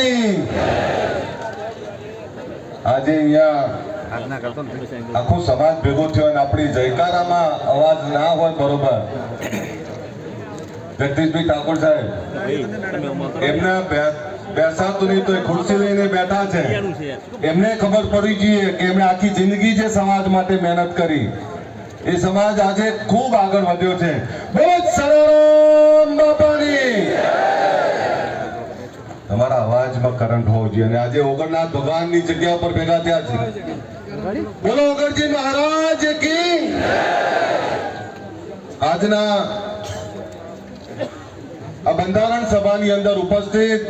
બાપાની આજે અહીંયા આખો સમાજ ભેગો થયો આપણી જયકારામાં અવાજ ના હોય બરોબર. જગદીશભાઈ ઠાકોર સાહેબ, એમને બેસાતુની તો ખુરશી લઈને બેઠા છે. એમને ખબર પડી જોઈએ કે એમણે આખી જિંદગી જે સમાજ માટે મહેનત કરી, એ સમાજ આજે ખૂબ આગળ વધ્યો છે. બહુ સરારામ બાપાની. તમારા અવાજમાં કરંટ હોવો જોઈએ. અને આજે ઓગણનાથ ભગવાનની જગ્યા ઉપર ભેગા થયા છે. બોલો ઓગણજી મહારાજ કી આજના આ બંધારણ સભાની અંદર ઉપસ્થિત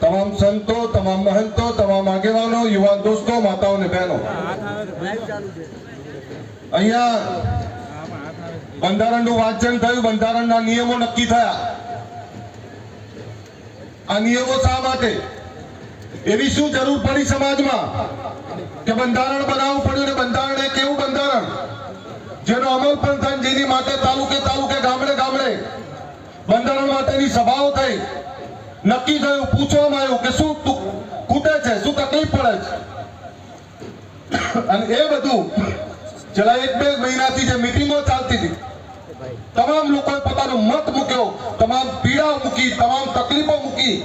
તમામ સંતો, તમામ મહંતો, તમામ આગેવાનો, યુવાન દોસ્તો, માતાઓ અને બહેનો. અહીંયા બંધારણનું વાંચન થયું, બંધારણના નિયમો નક્કી થયા. આ નિયમો શા માટે? એવી શું જરૂર પડી સમાજમાં? કે બંધારણ બનાવવું પડ્યું ને બંધારણ એ કેવું બંધારણ? જેનો અમલ પણ થાય જેની માટે તાલુકે તાલુકે, ગામડે ગામડે બંધારણ માટેની સભાઓ થઈ. નક્કી થયું, પૂછવામાં આવ્યું કે શું ખૂટે છે, શું તકલીફ પડે છે? અને એ બધું છેલ્લા એક બે મહિનાથી જે મિટિંગો ચાલતી હતી તમામ લોકોએ પોતાનો મત મૂક્યો, તમામ પીડાઓ મૂકી, તમામ તકલીફો મૂકી.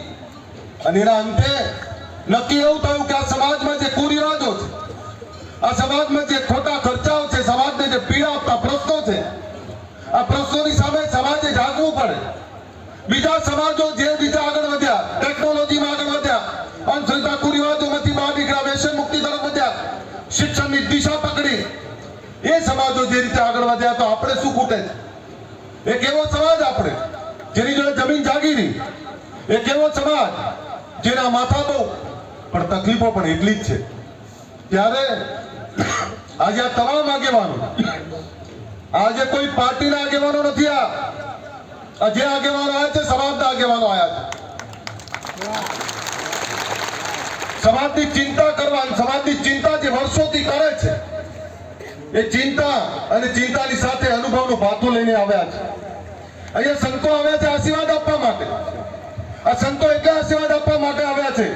અને એના અંતે નક્કી એવું થયું કે આ સમાજમાં જે કુરિવાજો છે, આ સમાજમાં જે ખોટા ખર્ચાઓ છે, સમાજને જે પીડા આપતા પ્રશ્નો છે, આ પ્રશ્નોની સામે સમાજે જાગવું પડે. બીજા સમાજો જે બીજા આગળ વધ્યા, ટેકનોલોજીમાં આગળ વધ્યા અંધશ્રદ્ધા કુરિવાજોમાંથી બહાર નીકળ્યા વ્યસન મુક્તિ તરફ વધ્યા, શિક્ષણની દિશા પકડી. એ સમાજો જે રીતે આગળ વધ્યા, તો આપણે શું ખૂટે છે? એક એવો સમાજ આપણે, જેની જોડે જમીન જાગીરી એક એવો સમાજ, જેના માથા બહુ, પણ તકલીફો પણ એટલી જ છે. ત્યારે આજે આ તમામ આગેવાનો, આજે કોઈ પાર્ટીના આગેવાનો નથી આ. જે આગેવાનો આવ્યા છે, સમાજના આગેવાનો આવ્યા છે. સમાજની ચિંતા કરવાની સમાજની ચિંતા જે વર્ષોથી કરે છે એ ચિંતા અને ચિંતાની સાથે અનુભવનું ભાથું લઈને આવ્યા છે. અહીંયા સંતો આવ્યા છે આશીર્વાદ આપવા માટે. આ સંતો એટલા આશીર્વાદ આપવા માટે આવ્યા છે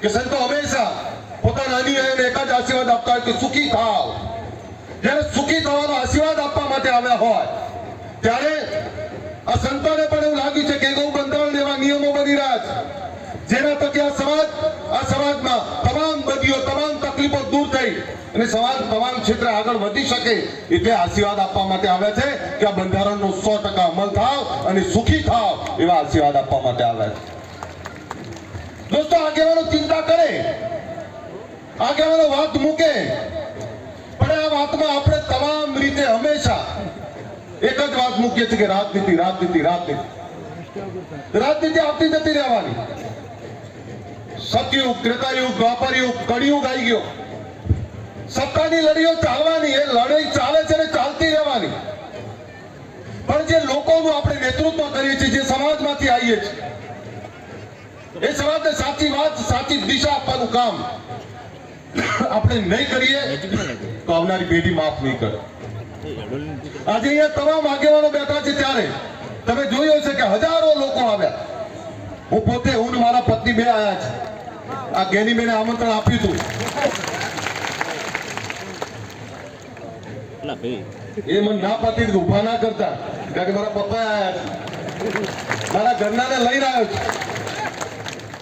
કે સંતો હંમેશા પોતાના અનુયાયીઓને એક જ આશીર્વાદ આપતા હોય કે સુખી થાવ. જ્યારે સુખી થવાનો આશીર્વાદ આપવા માટે આવ્યા હોય, ત્યારે આ સંતોને પણ એવું લાગ્યું છે કે ગૌ બંધારણ એવા નિયમો બની રહ્યા છે. જેના થકી આ સમાજ, આ સમાજમાં તમામ બદીઓ તમામ તકલીફો દૂર થઈ અને સમાજ તમામ ક્ષેત્રે આગળ વધી શકે એટલે આશીર્વાદ આપવા માટે આવ્યા છે કે આ બંધારણનો સો ટકા અમલ થાવ અને સુખી થાવ એવા આશીર્વાદ આપવા માટે આવ્યા છે. દોસ્તો, આગેવાનો ચિંતા કરે. આગેવાનો વાત મૂકે. પણ આ વાતમાં આપણે તમામ રીતે હંમેશા એક જ વાત મૂકીએ છીએ કે રાજનીતિ રાજનીતિ રાજનીતિ. રાજનીતિ આવતી જતી રહેવાની. સતયુગ ત્રેતાયુગ દ્વાપરયુગ કળિયુગ આવી ગયો. સત્તાની લડીઓ ચાલવાની, એ લડાઈ ચાલે છે ને ચાલતી રહેવાની. પણ જે લોકોનું આપણે નેતૃત્વ કરીએ છીએ, જે સમાજમાંથી આવીએ છીએ, એ સમાજને સાચી વાત, સાચી દિશા આપવાનું કામ આપણે નહીં કરીએ, તો આવનારી પેઢી માફ નહીં કરે. આજે અહીંયા તમામ આગેવાનો બેઠા છે ત્યારે. તમે જોયું હશે કે હજારો લોકો આવ્યા. હું પોતે, હું મારા પત્ની બે આયા છે. આ ગેની બેને આમંત્રણ આપ્યું હતું. એ મને ના પતી ઊભા ના કરતા. કારણ કે મારા પપ્પા મારા ઘરનાને લઈને આવ્યો છે.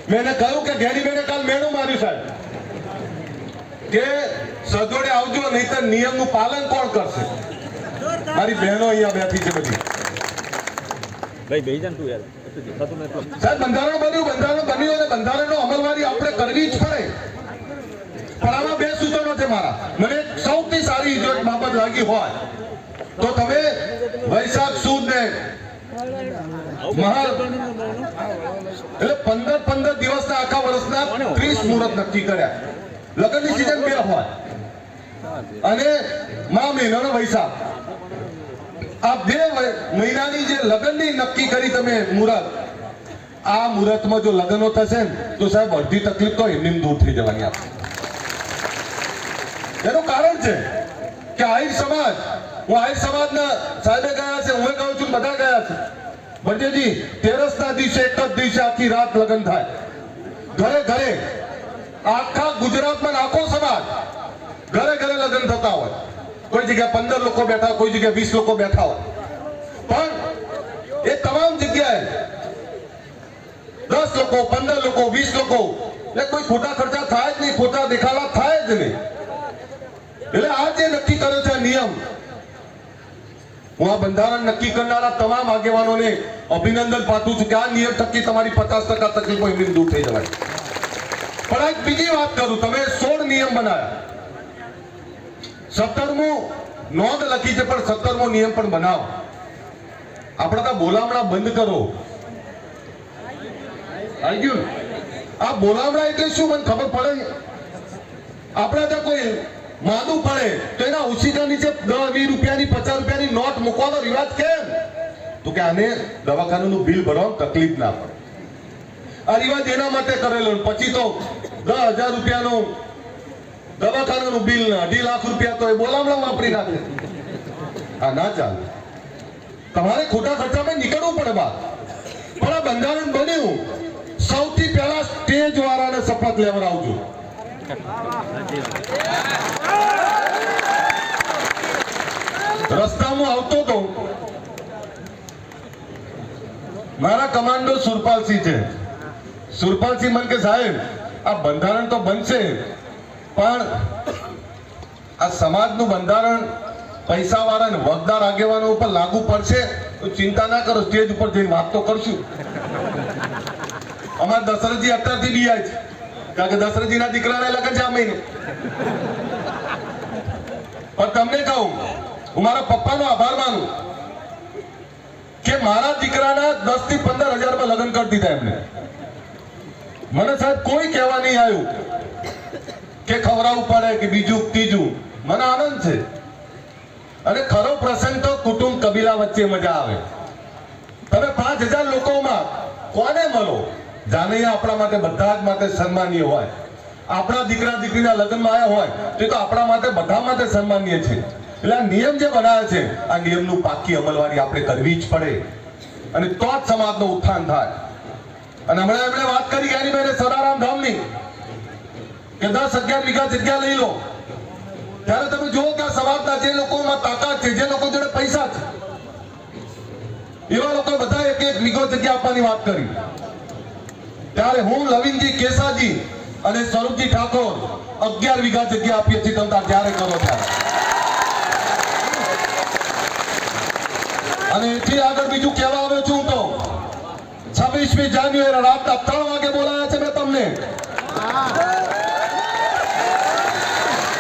મેં એને કહ્યું કે ગેની બેને કાલ મેણું માર્યું સાહેબ. કે સજોડે આવજો નહીતર નિયમનું પાલન કોણ કરશે? મારી બહેનો અહીંયા બેઠી છે બધી. ભાઈ બેહી જાન તું યાર. સાહેબ, બંધારણ પંદર પંદર દિવસના આખા વર્ષના ત્રીસ મુહૂર્ત નક્કી કર્યા. લગ્નની સિઝન બે હોય. અને મા મહિનાનો વૈશાખ. આ બે મહિનાની જે લગ્નની નક્કી કરી તમે મુહૂર્ત આ મુહૂર્તમાં જો લગ્નો થશે ને, તો સાહેબ અડધી તકલીફ તો એમની દૂર થઈ જવાની આપણે એનું કારણ છે કે આહિર સમાજ, હું આહિર સમાજના સાહેબે ગયા છે, હું કહું છું બધા ગયા છે. ભરતેજી, તેરસના દિવસે, એક જ દિવસે આખી રાત લગ્ન થાય. ઘરે ઘરે, આખા ગુજરાતમાં આખો સમાજ ઘરે ઘરે લગ્ન થતા હોય. કોઈ જગ્યાએ પંદર લોકો બેઠા, કોઈ જગ્યાએ વીસ લોકો બેઠા હોય. પણ એ તમામ જગ્યાએ દસ લોકો, પંદર લોકો, વીસ લોકો, એટલે કોઈ ખોટા ખર્ચા થાય જ નહીં, ખોટા દેખાવા થાય જ નહીં. એટલે આ જે નક્કી કર્યો છે નિયમ, હું આ બંધારણ નક્કી કરનારા તમામ આગેવાનોને અભિનંદન પાઠવું છું કે આ નિયમ થકી તમારી પચાસ ટકા તકલીફો એમની દૂર થઈ જવાય. પણ એક બીજી વાત કરું, તમે સોળ નિયમ બનાવ્યા સત્તરમું નોંધ લખી છે, પણ સત્તરમો નિયમ પણ બનાવો. આપણે તો બોલામણા બંધ કરો. આવી ગયું? આ બોલામણા એટલે શું મને ખબર પડે? આપણે ત્યાં કોઈ માદું પડે, તો એના ઉછીના નીચે દસ, વીસ રૂપિયાની, પચાસ રૂપિયાની નોટ મૂકવાનો રિવાજ કેમ? તો કે આને દવાખાનાનું બિલ ભરવામાં તકલીફ ના પડે. આ રિવાજ એના માટે કરેલો પછી તો દસ હજાર રૂપિયાનું દવાખાનાનું બિલ ના અઢી લાખ રૂપિયા તો એ બોલામણા વાપરી નાખે. આ ના ચાલે. તમારે ખોટા ખર્ચામાં નીકળવું પડે બા. પણ આ બંધારણ બન્યું. સૌથી પહેલા સ્ટેજ વાળાને શપથ લેવડાવજો રસ્તામાં આવતો તો મારા કમાન્ડો સુરપાલસિંહ છે. સુરપાલસિંહ મન કે સાહેબ, આ બંધારણ તો બનશે. પણ આ સમાજનું બંધારણ પૈસા વાળા વગદાર આગેવાનો ઉપર લાગુ પડશે તો ચિંતા ના કરો, સ્ટેજ ઉપર જઈને વાત તો કરશું. અમારા દશરથજી અત્યારથી બી છે. કારણ કે દશરથજીના દીકરાને લગન છે આ મહિને. પણ તમને કહું, હું મારા પપ્પાનો આભાર માનું કે મારા દીકરાના દસથી પંદર હજારમાં લગ્ન કરી દીધા એમને. મને સાહેબ કોઈ કહેવા નહીં આવ્યું. કે ખવડાવવું પડે કે બીજું ત્રીજું? મને આનંદ છે. અને ખરો પ્રસંગ તો કુટુંબ કબીલા વચ્ચે મજા આવે. તમે પાંચ હજાર લોકોમાં કોને મળો? જાનૈયા આપણા માટે બધા જ માટે સન્માનીય હોય. આપણા દીકરા દીકરીના લગ્નમાં આવ્યા હોય, તો તો આપણા માટે બધા માટે સન્માનીય છે. એટલે આ નિયમ જે બનાવે છે, આ નિયમનું પાકી અમલવારી આપણે કરવી જ પડે. અને તો જ સમાજનું ઉત્થાન થાય. અને હમણાં એમણે વાત કરી જ્ઞાનીબેને સદારામ ધામની. કે દસ અગિયાર વીઘા જગ્યા લઈ લો. ત્યારે તમે જુઓ કે સમાજના જે લોકોમાં તાકાત છે, જે લોકો જોડે પૈસા છે, એવા લોકો બધા એક એક વીઘો જગ્યા આપવાની વાત કરી. ત્યારે હું લવિનજી કેસાજી અને સ્વરૂપજી ઠાકોર અગિયાર વીઘા જગ્યા આપીએ છીએ, તમે ત્યારે કરો અને એથી આગળ બીજું કહેવા આવ્યો છું તો, છવ્વીસમી જાન્યુઆરી રાતના ત્રણ વાગે બોલાયા છે મેં તમને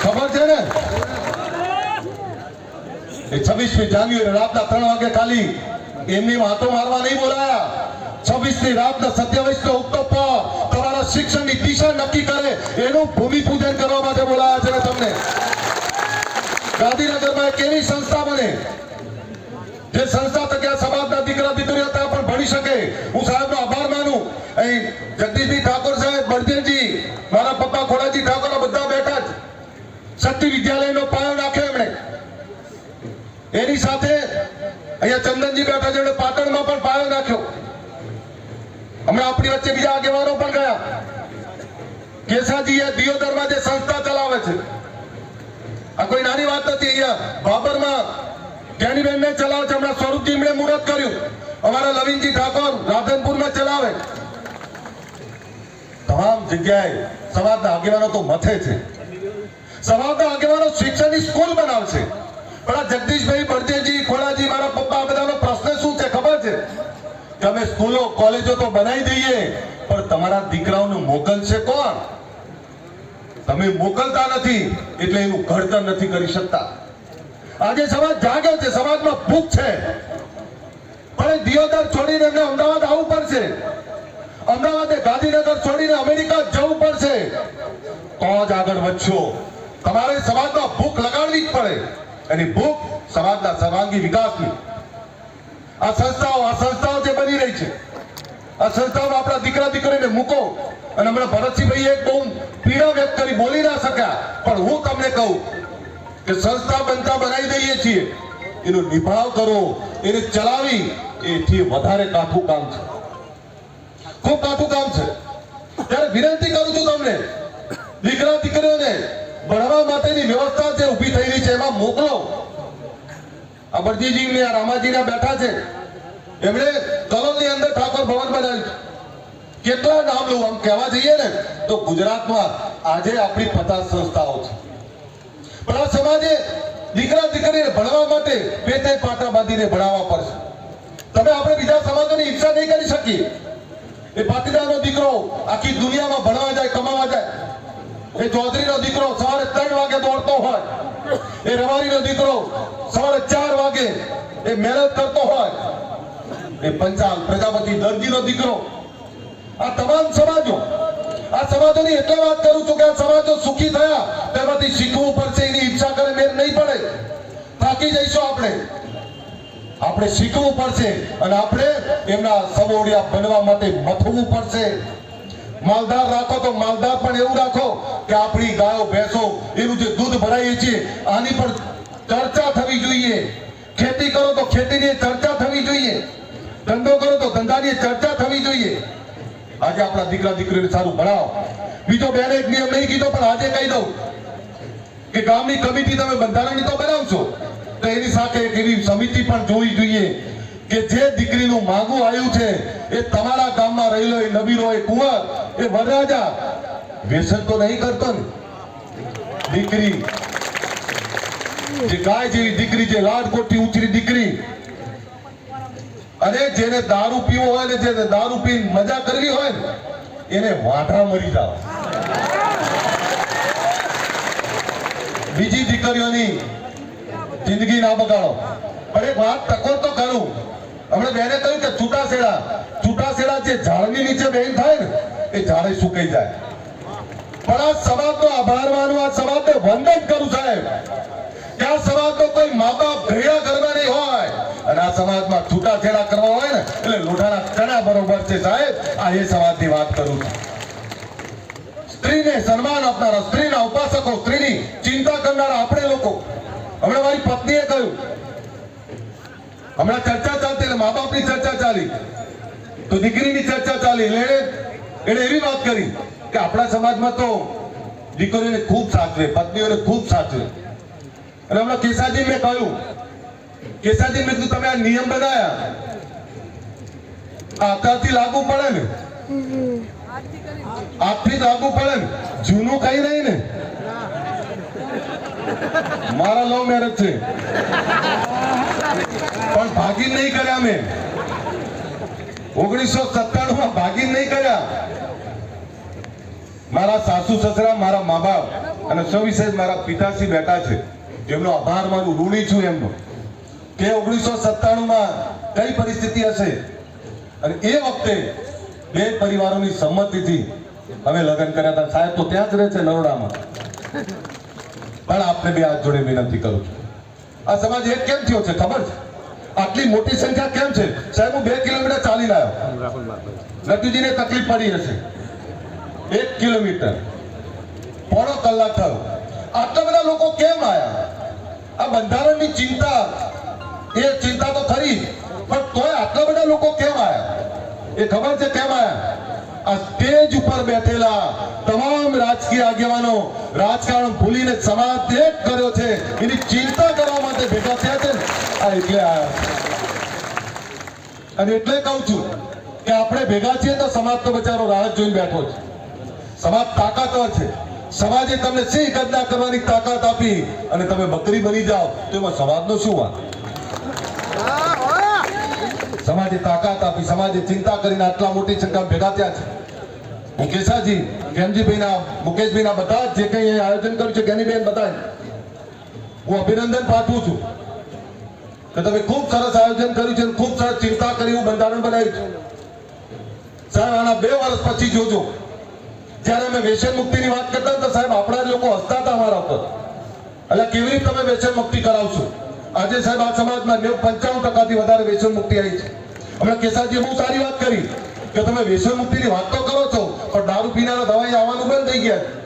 ખબર છે ને એ છવ્વીસમી જાન્યુઆરી રાતના ત્રણ વાગે ખાલી એમની વાતો મારવા નહીં બોલાયા. છવ્વીસની રાતના સત્યાવીસનો ઉગતો પહોર તમારા શિક્ષણની દિશા નક્કી કરે. એનું ભૂમિ કરવા માટે બોલાયા છે તમને. ગાંધીનગરમાં એક એવી સંસ્થા બને, જે સંસ્થા તકે સમાજના દીકરા દીકરીઓ ત્યાં પણ ભણી શકે. હું સાહેબનો આભાર માનું. અહીં જગદીશજી ઠાકોર સાહેબ, બળદેવજી, મારા પપ્પા ખોડાજી ઠાકોર બધા બેઠા જ. શક્તિ વિદ્યાલયનો એની સાથે અહીંયા ચંદનજી બેઠા જેમણે પાટણમાં પણ પાયો નાખ્યો. હમણાં આપણી વચ્ચે બીજા આગેવાનો પણ ગયા. કેસાજીએ દિયોદરમાં જે સંસ્થા ચલાવે છે, આ કોઈ નાની વાત નથી, અહીંયા બાબરમાં જ્ઞાનીબેન ને ચલાવે છે, હમણાં સ્વરૂપજી એમણે મુહૂર્ત કર્યું. અમારા લવિનજી ઠાકોર રાધનપુરમાં ચલાવે. તમામ જગ્યાએ સમાજના આગેવાનો તો મથે છે. સમાજના આગેવાનો શિક્ષણની સ્કૂલ બનાવશે. પણ જગદીશભાઈ બળદેવજી, ખોડાજી, મારા પપ્પા બધાનો પ્રશ્ન શું છે ખબર છે? તમે સ્કૂલો, કોલેજો તો બનાવી દઈએ, પણ તમારા દીકરાઓને મોકલશે કોણ? તમે મોકલતા નથી, એટલે એનું ઘડતર નથી કરી શકતા. આજે સમાજ જાગે છે, સમાજમાં ભૂખ છે. પણ દિયોદર છોડીને એમને અમદાવાદ આવવું પડશે. અમદાવાદે ગાંધીનગર છોડીને અમેરિકા જવું પડશે. તો જ આગળ વધશો. તમારે સમાજમાં ભૂખ લગાડવી જ પડે. એની ભૂખ સમાજના સર્વાંગી વિકાસની. આ સંસ્થાઓ આ સંસ્થાઓ જે બની રહી છે, આ સંસ્થાઓમાં આપણા દીકરા દીકરીને મૂકો અને હમણાં ભરતસિંહભાઈએ બહુ પીડા વ્યક્ત કરી બોલી ના શક્યા. પણ હું તમને કહું કે સંસ્થા બનતા બનાવી દઈએ છીએ. એનો નિભાવ કરો, એને ચલાવી, એથી વધારે કાઠું કામ છે. ખૂબ કાઠું કામ છે. ત્યારે વિનંતી કરું છું તમને, દીકરા દીકરીઓને ભણવા માટેની વ્યવસ્થા જે ઊભી થયેલી છે, એમાં મોકલો. ને આ રામાજીના બેઠા છે. એમણે કલોલની અંદર ઠાકોર ભવન બનાવ્યું. કેટલા નામ લઉં, આમ કહેવા જઈએ ને, તો ગુજરાતમાં આજે આપણી પચાસ સંસ્થાઓ છે. પણ આ સમાજે દીકરા દીકરીને ભણવા માટે બે ત્રણ પાટા બાંધીને ભણાવવા પડશે. તમે આપણે બીજા સમાજોની ઈચ્છા નહીં કરી શકીએ. એ પાટીદારનો દીકરો આખી દુનિયામાં ભણવા જાય, કમાવા જાય. એ ચૌધરીનો દીકરો સવારે ત્રણ વાગે દોડતો હોય. એ રવારીનો દીકરો સવારે ચાર વાગે એ મહેનત કરતો હોય. એ પંચાલ પ્રજાપતિ દરજીનો દીકરો. આ તમામ સમાજો, આ સમાજોની એટલે વાત કરું છું કે આ સમાજો સુખી થયા, તેમાંથી શીખવું પડશે, એની ઈચ્છા કરે, મેર નહીં પડે. થાકી જઈશું આપણે. આપણે શીખવું પડશે અને આપણે એમના સમોડિયા બનવા માટે મથવું પડશે. માલદાર રાખો તો માલદાર પણ એવું રાખો કે આપણી ગાયો, ભેંસો, એનું જે દૂધ ભરાઈએ છીએ, આની પણ ચર્ચા થવી જોઈએ. ખેતી કરો તો ખેતીની ચર્ચા થવી જોઈએ. ધંધો કરો તો ધંધાની ચર્ચા થવી જોઈએ. આજે આપણા દીકરા, દીકરીને સારું ભણાવો. બીજો બેને એક નિયમ નહીં કીધો, પણ આજે કહી દઉં કે ગામની કમિટી તમે બંધારણની તો બનાવશો. તો એની સાથે એક એવી સમિતિ પણ જોવી જોઈએ કે જે દીકરીનું માગું આવ્યું છે, એ તમારા ગામમાં રહેલો એ નબીરો એ કુંવર, એ વરરાજા, વ્યસન તો નહીં કરતો ને. દીકરી, જે ગાય જેવી દીકરી, જે લાડકોટથી ઉછરી દીકરી, અને જેને દારૂ પીવો હોય ને જેને દારૂ પી મજા કરવી હોય ને, એને વાંઢા મરી જાવ બીજી દીકરીઓની જિંદગી ના બગાડો. પણ એક વાત ટકોર તો કરું. હમણાં બેને કહ્યું કે છૂટાછેડા છૂટાછેડા જે ઝાડની નીચે બેન થાય ને, એ ઝાડે સુકાઈ જાય. પણ આ સમાજનો આભાર માનું આ સમાજને વંદન કરું સાહેબ. કે કરવા નહીં હોય. અને કરવા હોય એટલે લોઢાના કણા બરોબર છે સાહેબ. આ એ સમાજની વાત કરું છું. સ્ત્રીને સન્માન આપનારા, સ્ત્રીના ઉપાસકો, સ્ત્રીની ચિંતા કરનારા આપણે લોકો. હમણાં મારી પત્નીએ કહ્યું હમણાં ચર્ચા ચાલતી એટલે મા બાપની ચર્ચા ચાલી. તો દીકરીની ચર્ચા ચાલી. એટલે એણે એવી વાત કરી કે આપણા સમાજમાં તો દીકરીઓને ખૂબ સાચવે પત્નીઓને ખૂબ સાચવે અને હમણાં કેસાજી મેં કહ્યું, કેસાજી મેં તમે આ નિયમ બનાયા. આકાથી લાગુ પડે ને. આજથી લાગુ પડે ને. જૂનું કઈ નહીં ને. મારા લવ મેરેજ છે. પણ ભાગીન નહીં કર્યા મેં ઓગણીસો સત્તાણું માં ભાગીન નહીં કર્યા. મારા સાસુ, સસરા, મારા મા બાપ અને સવિશેષ મારા પિતાશ્રી બેઠા છે. જેમનો આભાર મારું ઋણી છું એમનો. કે ઓગણીસો સત્તાણું માં કઈ પરિસ્થિતિ હશે? અને એ વખતે બે પરિવારોની સંમતિથી અમે લગ્ન કર્યા હતા. સાહેબ તો ત્યાં જ રહે છે નરોડામાં. પણ આપને બે હાથ જોડે વિનંતી કરું છું. આ સમાજ એક કેમ થયો છે? ખબર છે? આટલી મોટી સંખ્યા કેમ છે? સાહેબ હું બે કિલોમીટર ચાલીને આવ્યો રતુજીને તકલીફ પડી હશે. એક કિલોમીટર. પોણો કલાક થયો. આટલા બધા લોકો કેમ આવ્યા આ બંધારણની ચિંતા એ ચિંતા તો ખરી પણ તોય આટલા બધા લોકો કેમ આવ્યા એ ખબર છે કેમ આવ્યા આ સ્ટેજ ઉપર બેઠેલા તમામ રાજકીય આગેવાનો રાજકારણ ભૂલીને સમાજ એક કર્યો છે. એની ચિંતા કરવા માટે ભેગા થયા છે. એટલે અને એટલે કહું છું કે આપણે ભેગા છીએ તો સમાજ તો બચારો રાહત જોઈને બેઠો છે. સમાજ તાકાતવર છે. સમાજે તમને સિંહ ગદના કરવાની તાકાત આપી અને તમે બકરી બની જાઓ, તો એમાં સમાજનો શું વાત સમાજે તાકાત આપી, સમાજે ચિંતા કરીને આટલા મોટી સંખ્યા ભેગા થયા છે. હું કેસાજી ગેમજીભાઈના મુકેશભાઈના બધા જે કંઈ આયોજન કર્યું છે જ્ઞાનીબેન બધા હું અભિનંદન પાઠવું છું કે તમે ખૂબ સરસ આયોજન કર્યું છે ખૂબ સરસ ચિંતા કરી હું બંધારણ બનાવ્યું છે. સાહેબ, આના બે વર્ષ પછી જોજો. જ્યારે અમે વ્યસન મુક્તિની વાત કરતા તો સાહેબ, આપણા લોકો હસતા હતા અમારા ઉપર. એટલે કેવી રીતે તમે વ્યસન મુક્તિ કરાવશો? આજે સાહેબ, આ સમાજમાં પંચાવન ટકા ટકાથી વધારે વ્યસન મુક્તિ આવી છે. હમણાં કેસાજી બહુ સારી વાત કરી કે તમે વ્યસન મુક્તિની વાત તો કરો છો, પણ દારૂ પીનારા દવાઈ આવવાનું બંધ થઈ ગયા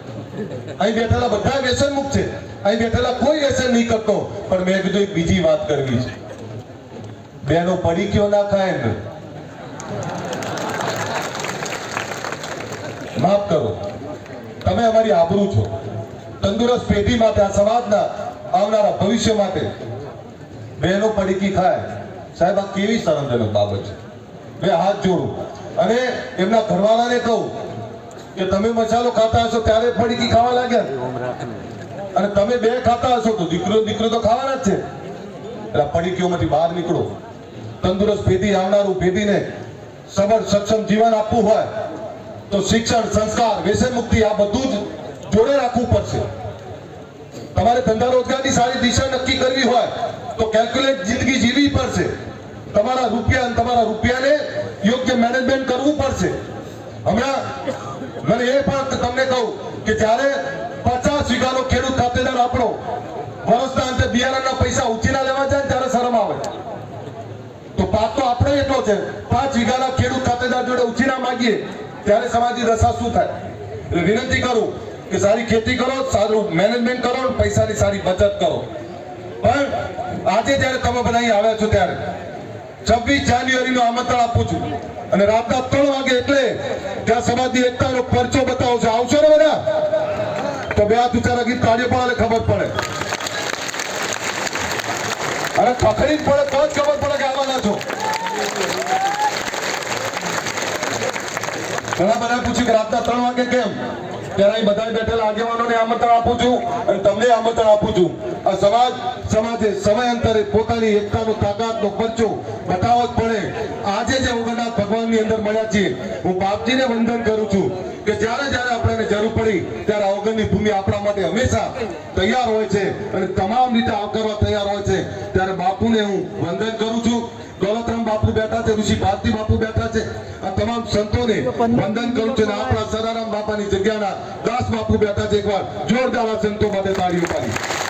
અહીં બેઠેલા બધા વ્યસન મુક્ત છે. અહીં બેઠેલા કોઈ વ્યસન નહીં કરતો. પણ મેં કીધું, એક બીજી વાત કરવી છે. બેનો પડી કયો ના ખાય ને માફ કરો. તમે અમારી આબરૂ છો. તંદુરસ્ત પેઢી માટે, આ સમાજના આવનારા ભવિષ્ય માટે બહેનો પડીકી ખાય. સાહેબ, આ કેવી શરમજનક બાબત છે. બે હાથ જોડું. અને એમના ઘરવાળાને કહું કે તમે મસાલો ખાતા હશો ત્યારે પડીકી ખાવા લાગ્યા? અને તમે બે ખાતા હશો તો દીકરો દીકરો તો ખાવાના જ છે. એટલે પડીકીઓમાંથી બહાર નીકળો. તંદુરસ્ત પેઢી આવનારું પેઢીને સબળ સક્ષમ જીવન આપવું હોય તો શિક્ષણ સંસ્કાર વ્યસન મુક્તિ આ બધું જ જોડે રાખવું પડશે. તમારે ધંધા રોજગારની સારી દિશા નક્કી કરવી હોય તો કેલ્ક્યુલેટ જિંદગી જીવવી પડશે. તમારા રૂપિયા અને તમારા રૂપિયાને યોગ્ય મેનેજમેન્ટ કરવું પડશે. હમણાં મને એ પણ તમને કહું કે જ્યારે પચાસ વીઘાનો ખેડૂત ખાતેદાર આપણો વર્ષના અંતે બિયારણના પૈસા ઉછીના લેવા જાય ત્યારે શરમ આવે. તો પાક તો આપણે એટલો છે, પાંચ વીઘાના ખેડૂત ખાતેદાર જોડે ઉછીના માંગીએ, ત્યારે સમાજની દશા શું થાય? એટલે વિનંતી કરું કે સારી ખેતી કરો, સારું મેનેજમેન્ટ કરો પૈસાની સારી બચત કરો. પણ આજે જ્યારે તમે બધા અહીં આવ્યા છો ત્યારે છવ્વીસ જાન્યુઆરી નું આમંત્રણ આપું છું. અને રાતના ત્રણ વાગે એટલે ત્યાં સમાજની એકતાનો પરચો બતાવો છો. આવશો ને બધા? તો બે હાથ ગીત રાખી તાળીઓ પણ ખબર પડે. અને ખખડી જ પડે તો જ ખબર પડે કે આવવાના છો. ઘણા બધા પૂછ્યું કે રાતના ત્રણ વાગે કેમ? ત્યારે અહીં બધા બેઠેલા આગેવાનોને આમંત્રણ આપું છું અને તમને આમંત્રણ આપું છું. આ સમાજ, સમાજે સમયાંતરે પોતાની એકતાનો તાકાતનો પરચો બતાવવો જ પડે. આજે જે ઓગણનાથ ભગવાનની અંદર મળ્યા છીએ. હું બાપજીને વંદન કરું છું કે જ્યારે જ્યારે આપણને જરૂર પડી, ત્યારે અવગણની ભૂમિ આપણા માટે હંમેશા તૈયાર હોય છે અને તમામ રીતે આવકારવા તૈયાર હોય છે. ત્યારે બાપુને હું વંદન કરું છું. દોલતરામ બાપુ બેઠા છે, ઋષિ ભારતી બાપુ બેઠા છે. આ તમામ સંતોને વંદન કરું છું આપણા સરારામ બાપાની જગ્યાના દાસ બાપુ બેઠા છે એકવાર. જોરદાર સંતો માટે તાળીઓ પાડી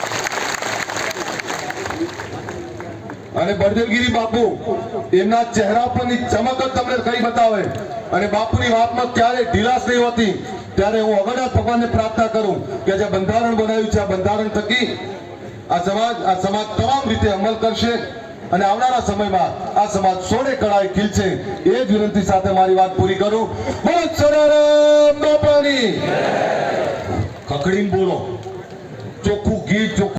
અને બળદેવગીરી બાપુ, એમના ચહેરા પરની ચમક જ તમને કઈ બતાવે? અને બાપુની વાતમાં ક્યારે ઢીલાસ નહીં હોતી. ત્યારે હું અગણનાથ ભગવાનને પ્રાર્થના કરું કે જે બંધારણ બનાવ્યું છે. આ બંધારણ થકી આ સમાજ આ સમાજ તમામ રીતે અમલ કરશે. અને આવનારા સમયમાં આ સમાજ સોળે કળાએ ખીલશે. એ જ વિનંતી સાથે મારી વાત પૂરી કરું. બોલો સરારામ બાપાની. ખખડીને બોલો. ચોખ્ખું ગીત, ચોખ્ખું